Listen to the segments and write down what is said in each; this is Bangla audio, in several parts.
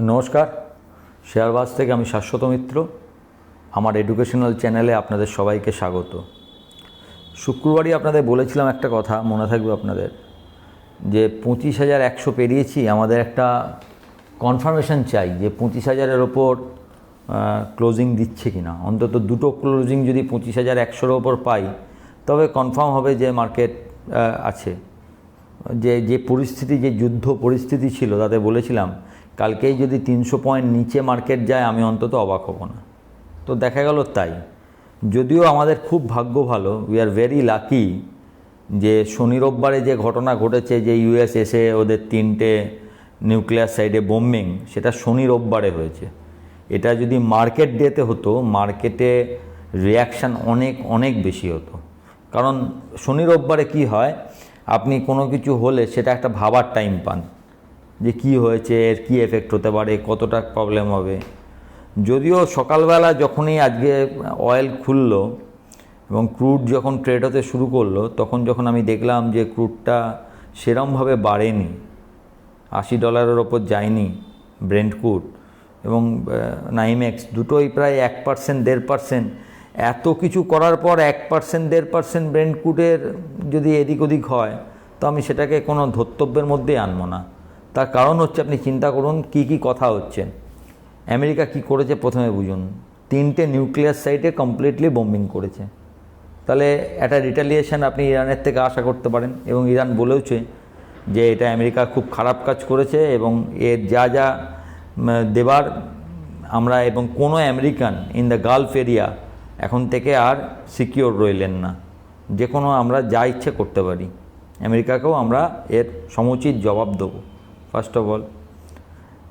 নমস্কার। শেয়ারবাজ থেকে আমি শাশ্বত মিত্র। আমার এডুকেশনাল চ্যানেলে আপনাদের সবাইকে স্বাগত। শুক্রবারই আপনাদের বলেছিলাম একটা কথা, মনে থাকবে আপনাদের, যে পঁচিশ হাজার একশো পেরিয়েছি, আমাদের একটা কনফার্মেশন চাই যে পঁচিশ হাজারের ওপর ক্লোজিং দিচ্ছে কি না অন্তত দুটো ক্লোজিং যদি পঁচিশ হাজার একশোর ওপর পাই, তবে কনফার্ম হবে যে মার্কেট আছে। যে যে পরিস্থিতি, যে যুদ্ধ পরিস্থিতি ছিল, তাতে বলেছিলাম কালকেই যদি তিনশো পয়েন্ট নিচে মার্কেট যায়, আমি অন্তত অবাক হব না। তো দেখা গেল তাই। যদিও আমাদের খুব ভাগ্য ভালো উই আর ভেরি লাকি যে শনি রোববারে যে ঘটনা ঘটেছে, যে ইউএস এসে ওদের তিনটে নিউক্লিয়ার সাইডে বোম্বিং সেটা শনি রোববারে হয়েছে। এটা যদি মার্কেট ডেতে হতো, মার্কেটে রিয়াকশান অনেক অনেক বেশি হতো। কারণ শনি রোববারে কী হয়, আপনি কোনো কিছু হলে সেটা একটা ভাবার টাইম পান। যে কি হয়েছে, এর কী এফেক্ট হতে পারে, কতটা প্রবলেম হবে। যদিও সকালবেলা যখনই আজকে অয়েল খুললো এবং ক্রুড যখন ট্রেড হতে শুরু করল, তখন যখন আমি দেখলাম যে ক্রুডটা সেরমভাবে বাড়েনি, আশি ডলারের ওপর যায়নি ব্রেন্ড ক্রুড এবং নাইমেক্স দুটোই প্রায় এক পার্সেন্ট দেড় পার্সেন্ট এত কিছু করার পর এক পার্সেন্ট দেড় পার্সেন্ট ব্রেন্ড ক্রুডের যদি এদিক ওদিক হয়, তো আমি সেটাকে কোনো ধর্তব্যের মধ্যেই আনব না। তার কারণ হচ্ছে আপনি চিন্তা করুন কি কি কথা হচ্ছে। আমেরিকা কি করেছে প্রথমে বুঝুন। তিনটে নিউক্লিয়ার সাইটে কমপ্লিটলি বোম্বিং করেছে। তাহলে একটা রিটালিয়েশন আপনি ইরানের থেকে আশা করতে পারেন এবং ইরান বলেওছে যে এটা আমেরিকা খুব খারাপ কাজ করেছে এবং এর যা যা দেবার আমরা এবং কোনো American in the gulf area এখন থেকে আর সিকিওর রইলেন না। যে কোনো আমরা যা ইচ্ছে করতে পারি। আমেরিকাকেও আমরা এর সমুচিত জবাব দেবো। ফার্স্ট অফ অল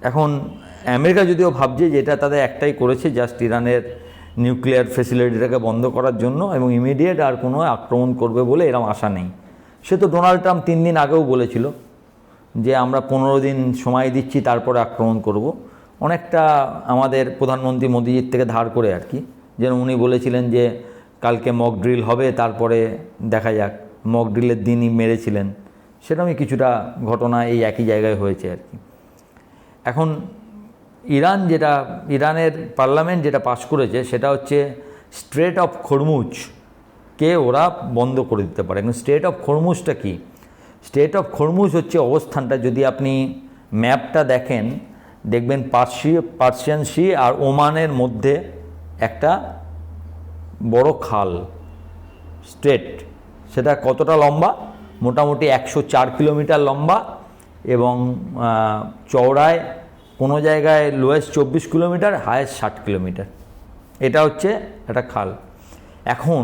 এখন আমেরিকা যদিও ভাবছে যে এটা তাদের একটাই করেছে জাস্ট ইরানের নিউক্লিয়ার ফেসিলিটিটাকে বন্ধ করার জন্য এবং ইমিডিয়েট আর কোনো আক্রমণ করবে বলে এরম আশা নেই। সে তো ডোনাল্ড ট্রাম্প তিন দিন আগেও বলেছিল যে আমরা পনেরো দিন সময় দিচ্ছি, তারপরে আক্রমণ করব। অনেকটা আমাদের প্রধানমন্ত্রী মোদিজির থেকে ধার করে আর কি। যেন উনি বলেছিলেন যে কালকে মক ড্রিল হবে, তারপরে দেখা যাক। মক ড্রিলের দিনই মেরেছিলেন। সেরকমই কিছুটা ঘটনা এই একই জায়গায় হয়েছে আর কি। এখন ইরান যেটা, ইরানের পার্লামেন্ট যেটা পাশ করেছে সেটা হচ্ছে স্ট্রেট অফ খরমুজ কে ওরা বন্ধ করে দিতে পারে। এখন স্টেট অফ খরমুজটা কি? স্টেট অফ খরমুজ হচ্ছে অবস্থানটা যদি আপনি ম্যাপটা দেখেন, দেখবেন পার্সি, পার্সিয়ান সি আর ওমানের মধ্যে একটা বড় খাল, স্ট্রেট, সেটা কতটা লম্বা? মোটামুটি একশো চার কিলোমিটার লম্বা এবং চওড়ায় কোনো জায়গায় লোয়েস্ট চব্বিশ কিলোমিটার হায়েস্ট ষাট কিলোমিটার। এটা হচ্ছে একটা খাল। এখন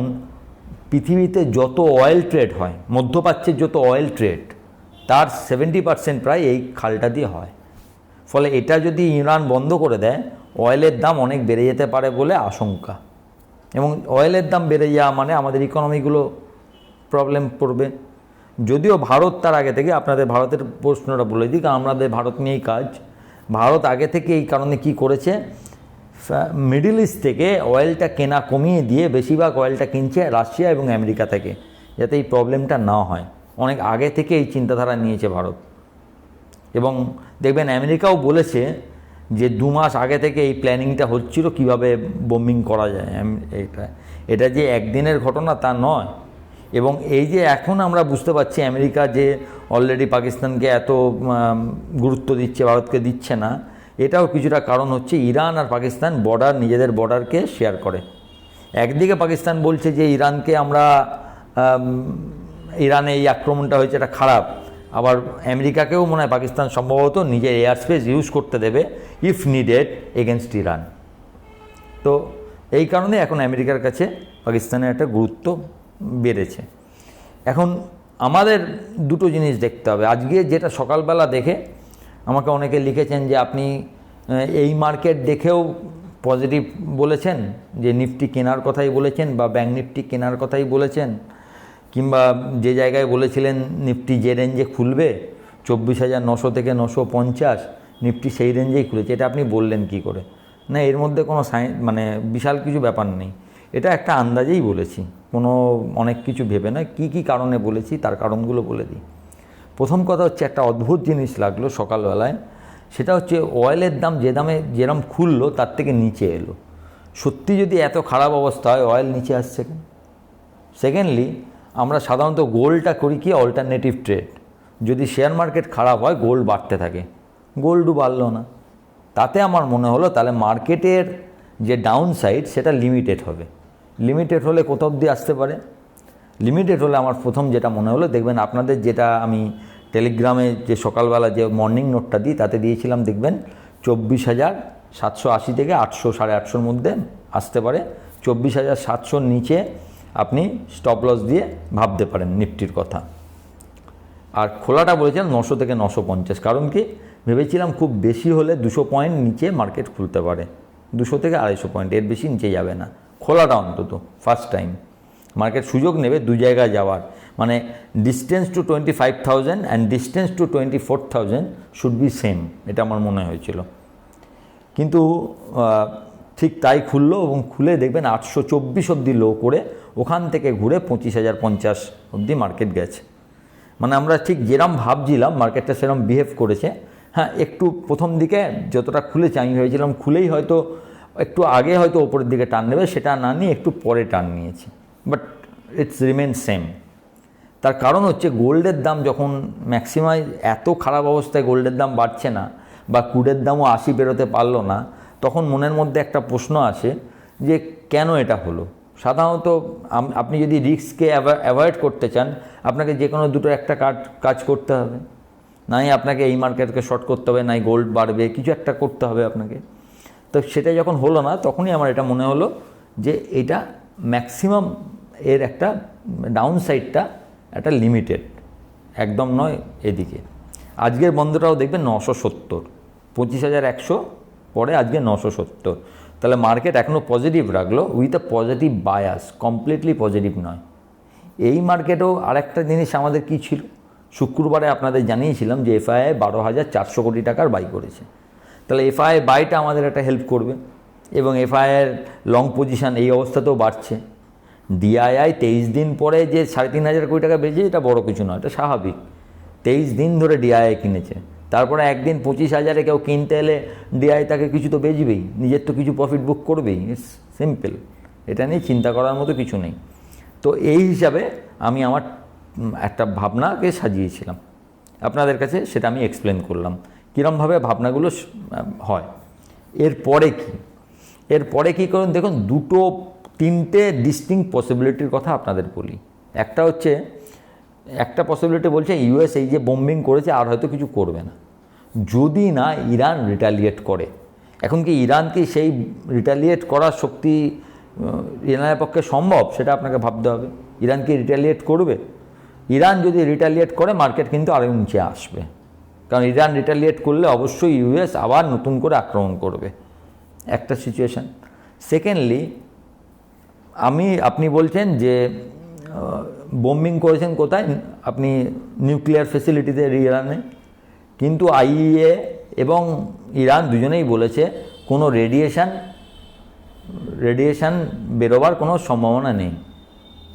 পৃথিবীতে যত অয়েল ট্রেড হয়, মধ্যপ্রাচ্যের যত অয়েল ট্রেড তার সেভেন্টি পার্সেন্ট প্রায় এই খালটা দিয়ে হয়। ফলে এটা যদি ইরান বন্ধ করে দেয় অয়েলের দাম অনেক বেড়ে যেতে পারে বলে আশঙ্কা। এবং অয়েলের দাম বেড়ে যাওয়া মানে আমাদের ইকোনমিগুলো প্রবলেম পড়বে। যদিও ভারত তার আগে থেকে, আপনাদের ভারতের প্রশ্নটা বলে দিই আমাদের ভারত নিয়েই কাজ। ভারত আগে থেকে এই কারণে কি করেছে? মিডিল ইস্ট থেকে অয়েলটা কেনা কমিয়ে দিয়ে বেশিরভাগ অয়েলটা কিনছে রাশিয়া এবং আমেরিকা থেকে, যাতে এই প্রবলেমটা না হয়। অনেক আগে থেকে এই চিন্তাধারা নিয়েছে ভারত। এবং দেখবেন আমেরিকাও বলেছে যে দু মাস আগে থেকে এই প্ল্যানিংটা হচ্ছিল কীভাবে বোম্বিং করা যায়। এটা এটা যে একদিনের ঘটনা তা নয়। এবং এই যে এখন আমরা বুঝতে পারছি আমেরিকা যে অলরেডি পাকিস্তানকে এত গুরুত্ব দিচ্ছে, ভারতকে দিচ্ছে না, এটাও কিছুটা কারণ হচ্ছে ইরান আর পাকিস্তান বর্ডার নিজেদের বর্ডারকে শেয়ার করে। একদিকে পাকিস্তান বলছে যে ইরানকে আমরা ইরানে এই আক্রমণটা হয়েছে, এটা খারাপ। আবার আমেরিকাকেও মনে হয় পাকিস্তান সম্ভবত নিজের এয়ার স্পেস ইউজ করতে দেবে ইফ নিডেড এগেনস্ট ইরান। তো এই কারণে এখন আমেরিকার কাছে পাকিস্তানের একটা গুরুত্ব বেড়েছে। এখন আমাদের দুটো জিনিস দেখতে হবে। আজকে যেটা সকালবেলা দেখে আমাকে অনেকে লিখেছেন যে আপনি এই মার্কেট দেখেও পজিটিভ বলেছেন, যে নিফটি কেনার কথাই বলেছেন বা ব্যাঙ্ক নিফটি কেনার কথাই বলেছেন, কিংবা যে জায়গায় বলেছিলেন নিফটি যে রেঞ্জে খুলবে, চব্বিশ হাজার নশো থেকে নশো পঞ্চাশ, নিফটি সেই রেঞ্জেই খুলেছে। এটা আপনি বললেন কি করে? না, এর মধ্যে কোনো সাই মানে বিশাল কিছু ব্যাপার নেই। এটা একটা আন্দাজেই বলেছি। কোনো অনেক কিছু ভেবে নয়। কী কী কারণে বলেছি তার কারণগুলো বলে দিই। প্রথম কথা হচ্ছে একটা অদ্ভুত জিনিস লাগল সকালবেলায়। সেটা হচ্ছে অয়েলের দাম যে দামে যেরম খুললো তার থেকে নিচে এলো। সত্যি যদি এত খারাপ অবস্থা হয় অয়েল নিচে আসছে কেন? সেকেন্ডলি আমরা সাধারণত গোল্ডটা করি কি অল্টারনেটিভ ট্রেড যদি শেয়ার মার্কেট খারাপ হয় গোল্ড বাড়তে থাকে। গোল্ডও বাড়লো না। তাতে আমার মনে হলো তাহলে মার্কেটের যে ডাউন সাইড সেটা লিমিটেড হবে। লিমিটেড হলে কোথাও অবধি আসতে পারে। লিমিটেড হলে আমার প্রথম যেটা মনে হলো, দেখবেন আপনাদের যেটা আমি টেলিগ্রামে যে সকালবেলা যে মর্নিং নোটটা দিই, তাতে দিয়েছিলাম, দেখবেন চব্বিশ হাজার সাতশো আশি থেকে আটশো সাড়ে আটশোর মধ্যে আসতে পারে। চব্বিশ হাজার সাতশোর নিচে আপনি স্টপ লস দিয়ে ভাবতে পারেন নিফটির কথা। আর খোলাটা বলেছিলাম নশো থেকে নশো পঞ্চাশ, কারণ কি? ভেবেছিলাম খুব বেশি হলে দুশো পয়েন্ট নিচে মার্কেট খুলতে পারে। দুশো থেকে আড়াইশো পয়েন্ট, এর বেশি নিচে যাবে না। খোলাটা অন্তত ফার্স্ট টাইম মার্কেট সুযোগ নেবে দু জায়গায় যাওয়ার। মানে distance to twenty five thousand and distance to twenty four thousand should be same এটা আমার মনে হয়েছিল। কিন্তু ঠিক তাই খুললো এবং খুলে দেখবেন আটশো চব্বিশ অবধি লো করে ওখান থেকে ঘুরে পঁচিশ হাজার পঞ্চাশ অবধি মার্কেট গেছে। মানে আমরা ঠিক যেরম ভাবছিলাম মার্কেটটা সেরম বিহেভ করেছে। হ্যাঁ একটু প্রথম দিকে যতটা খুলেছে, আমি ভেবেছিলাম খুলেই হয়তো একটু আগে হয়তো ওপরের দিকে টান নেবে, সেটা না নিয়ে একটু পরে টান নিয়েছে। বাট ইটস রিমেন সেম তার কারণ হচ্ছে গোল্ডের দাম যখন ম্যাক্সিমাইজ এত খারাপ অবস্থায় গোল্ডের দাম বাড়ছে না বা কুডের দামও আশি বেরোতে পারল না, তখন মনের মধ্যে একটা প্রশ্ন আসে যে কেন এটা হলো? সাধারণত আপনি যদি রিস্ককে অ্যাভয়েড করতে চান, আপনাকে যে কোনো দুটো একটা কাজ কাজ করতে হবে। নাই আপনাকে এই মার্কেটকে শর্ট করতে হবে, নাই গোল্ড বাড়বে, কিছু একটা করতে হবে আপনাকে। তো সেটা যখন হলো না, তখনই আমার এটা মনে হলো যে এটা ম্যাক্সিমাম এর একটা ডাউন সাইডটা একটা লিমিটেড একদম নয় এদিকে। আজকের বন্ধটাও দেখবেন নশো সত্তর, পঁচিশ হাজার একশো, পরে আজকে নশো সত্তর। তাহলে মার্কেট এখনও পজিটিভ রাখল with a positive bias completely positive নয়। এই মার্কেটেও আরেকটা জিনিস আমাদের কি ছিল? শুক্রবারে আপনাদের জানিয়েছিলাম যে এফআইআই বারো হাজার চারশো কোটি টাকার বাই করেছে। তাহলে এফআইআই বাইটা আমাদের একটা হেল্প করবে এবং এফআইআর লং পজিশন এই অবস্থাতেও বাড়ছে। ডিআইআই তেইশ দিন পরে যে সাড়ে তিন হাজার কোটি টাকা বেঁচে এটা বড় কিছু নয়, এটা স্বাভাবিক। তেইশ দিন ধরে ডিআইআই কিনেছে। তারপরে একদিন পঁচিশ হাজারে কেউ কিনতে এলে ডিআই তাকে কিছু তো বেচবেই, নিজের তো কিছু প্রফিট বুক করবেই ইটস সিম্পল এটা নিয়ে চিন্তা করার মতো কিছু নেই। তো এই হিসাবে আমি আমার একটা ভাবনাকে সাজিয়েছিলাম। আপনাদের কাছে সেটা আমি এক্সপ্লেন করলাম। কীরমভাবে ভাবনাগুলো হয়। এরপরে কি? এরপরে কী করুন, দেখুন, দুটো, তিনটে ডিস্টিং পসিবিলিটির কথা আপনাদের বলি। একটা হচ্ছে, একটা পসিবিলিটি বলছে ইউএস এই যে বোম্বিং করেছে, আর হয়তো কিছু করবে না। যদি না ইরান রিটালিয়েট করে। এখন কি ইরান কি সেই রিটালিয়েট করার শক্তি ইরানের পক্ষে সম্ভব? সেটা আপনাকে ভাবতে হবে। ইরান কি রিটালিয়েট করবে? ইরান যদি রিটালিয়েট করে মার্কেট কিন্তু আরও নিচে আসবে। কারণ ইরান রিটালিয়েট করলে অবশ্যই ইউএস আবার নতুন করে আক্রমণ করবে। একটা সিচুয়েশান সেকেন্ডলি আমি, আপনি বলছেন যে বোম্বিং করেছেন কোথায়? আপনি নিউক্লিয়ার ফেসিলিটিতে ইরানে। কিন্তু আইইএ এবং ইরান দুজনেই বলেছে, কোনো রেডিয়েশন রেডিয়েশন বেরোবার কোনো সম্ভাবনা নেই।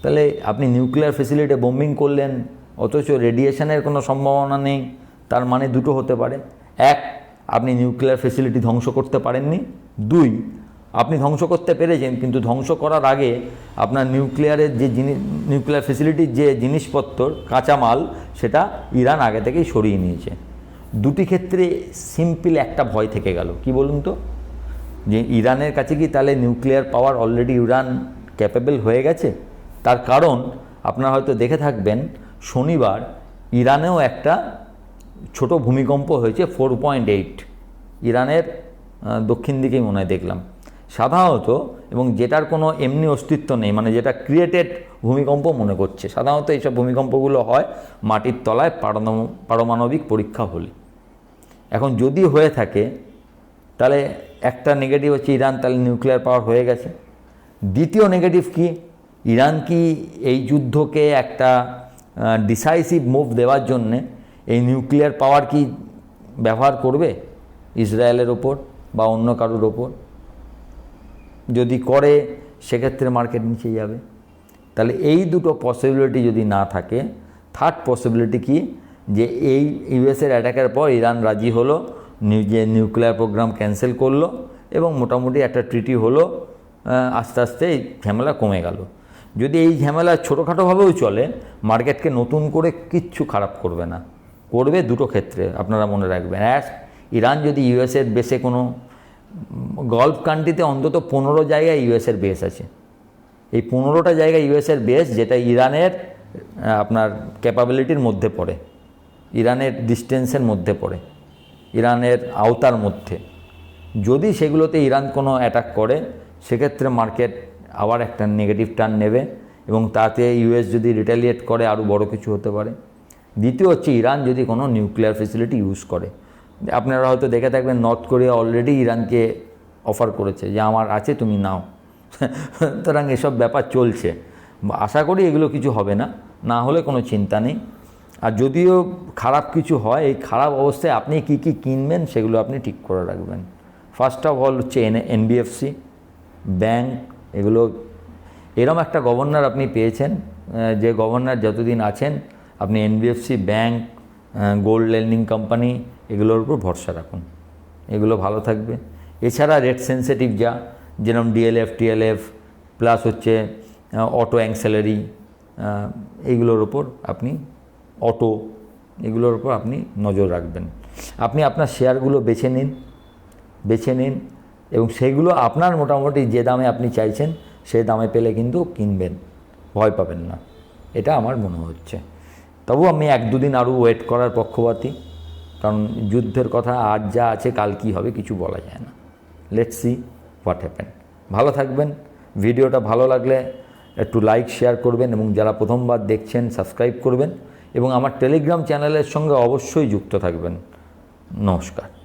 তাহলে আপনি নিউক্লিয়ার ফেসিলিটি বোম্বিং করলেন, অথচ রেডিয়েশানের কোনো সম্ভাবনা নেই। তার মানে দুটো হতে পারে। এক, আপনি নিউক্লিয়ার ফেসিলিটি ধ্বংস করতে পারেননি। দুই, আপনি ধ্বংস করতে পেরেছেন, কিন্তু ধ্বংস করার আগে আপনার নিউক্লিয়ারের যে জিনিস নিউক্লিয়ার ফেসিলিটির যে জিনিসপত্র কাঁচামাল, সেটা ইরান আগে থেকেই সরিয়ে নিয়েছে। দুটি ক্ষেত্রে সিম্পল একটা ভয় থেকে গেল। কি বলুন তো? যে ইরানের কাছে কি তাহলে nuclear power already Iran capable হয়ে গেছে? তার কারণ আপনারা হয়তো দেখে থাকবেন, শনিবার ইরানেও একটা ছোট ভূমিকম্প হয়েছে ফোর পয়েন্ট এইট। ইরানের দক্ষিণ দিকেই মনে হয় দেখলাম। সাধারণত, এবং যেটার কোনো এমনি অস্তিত্ব নেই মানে যেটা ক্রিয়েটেড ভূমিকম্প মনে করছে, সাধারণত এইসব ভূমিকম্পগুলো হয় মাটির তলায় পারমাণবিক পরীক্ষা হলে। এখন যদি হয়ে থাকে, তাহলে একটা নেগেটিভ হচ্ছে ইরান, তাহলে নিউক্লিয়ার পাওয়ার হয়ে গেছে। দ্বিতীয় নেগেটিভ কি? ইরান কি এই যুদ্ধকে একটা ডিসাইসিভ মুভ দেওয়ার জন্যে এই নিউক্লিয়ার পাওয়ার কি ব্যবহার করবে ইসরায়েলের ওপর বা অন্য কারোর ওপর? যদি করে, সেক্ষেত্রে মার্কেট নিচে যাবে। তাহলে এই দুটো পসিবিলিটি যদি না থাকে থার্ড পসিবিলিটি কি? যে এই ইউএসের অ্যাটাকের পর ইরান রাজি হলো যে নিউক্লিয়ার প্রোগ্রাম ক্যান্সেল করল এবং মোটামুটি একটা ট্রিটি হলো আস্তে আস্তে এই ঝামেলা কমে গেল। যদি এই ঝামেলা ছোটোখাটোভাবেও চলে মার্কেটকে নতুন করে কিচ্ছু খারাপ করবে না। করবে দুটো ক্ষেত্রে, আপনারা মনে রাখবেন। এক, ইরান যদি ইউএসের বেসে কোনো গল্ফ কান্ট্রিতে অন্তত পনেরো জায়গায় ইউএসের বেস আছে। এই পনেরোটা জায়গায় ইউএসের বেস যেটা ইরানের আপনার ক্যাপাবিলিটির মধ্যে পড়ে। ইরানের ডিস্টেন্সের মধ্যে পড়ে। ইরানের আওতার মধ্যে। যদি সেগুলোতে ইরান কোনো অ্যাটাক করে, সেক্ষেত্রে মার্কেট আবার একটা নেগেটিভ টার্ন নেবে এবং তাতে ইউএস যদি রিটালিয়েট করে, আরও বড় কিছু হতে পারে। দ্বিতীয় হচ্ছে ইরান যদি কোনো নিউক্লিয়ার ফেসিলিটি ইউজ করে। আপনারা হয়তো দেখে থাকবেন নর্থ কোরিয়া অলরেডি ইরানকে অফার করেছে যে, আমার আছে, তুমি নাও। সুতরাং এসব ব্যাপার চলছে। আশা করি এগুলো কিছু হবে না। না হলে কোনো চিন্তা নেই। আর যদিও খারাপ কিছু হয়, এই খারাপ অবস্থায় আপনি কি কি কিনবেন সেগুলো আপনি ঠিক করে রাখবেন। ফার্স্ট অফ অল হচ্ছে এন এনবিএফসি ব্যাংক এগুলো, এরম একটা গভর্নর আপনি পেয়েছেন যে গভর্নর যতদিন আছেন আপনি NBFC bank gold lending company এগুলোর উপর ভরসা রাখুন। এগুলো ভালো থাকবে। এছাড়া রেট সেন্সিটিভ যা, যেরকম ডিএলএফ টিএলএফ প্লাস হচ্ছে অটো অ্যাংসেলারি এইগুলোর ওপর আপনি অটো এগুলোর ওপর আপনি নজর রাখবেন। আপনি আপনার শেয়ারগুলো বেছে নিন বেছে নিন, এবং সেগুলো আপনার মোটামুটি যে দামে আপনি চাইছেন সেই দামে পেলে কিন্তু কিনবেন, ভয় পাবেন না। এটা আমার মনে হচ্ছে। তবু আমি এক দুদিন আরও ওয়েট করার পক্ষপাতী। কারণ যুদ্ধের কথা আজ যা আছে, কাল কী হবে কিছু বলা যায় না। লেট সি হোয়াট হ্যাপেন ভালো থাকবেন। ভিডিওটা ভালো লাগলে একটু লাইক শেয়ার করবেন এবং যারা প্রথমবার দেখছেন সাবস্ক্রাইব করবেন। এবং আমার টেলিগ্রাম চ্যানেলের সঙ্গে অবশ্যই যুক্ত থাকবেন। নমস্কার।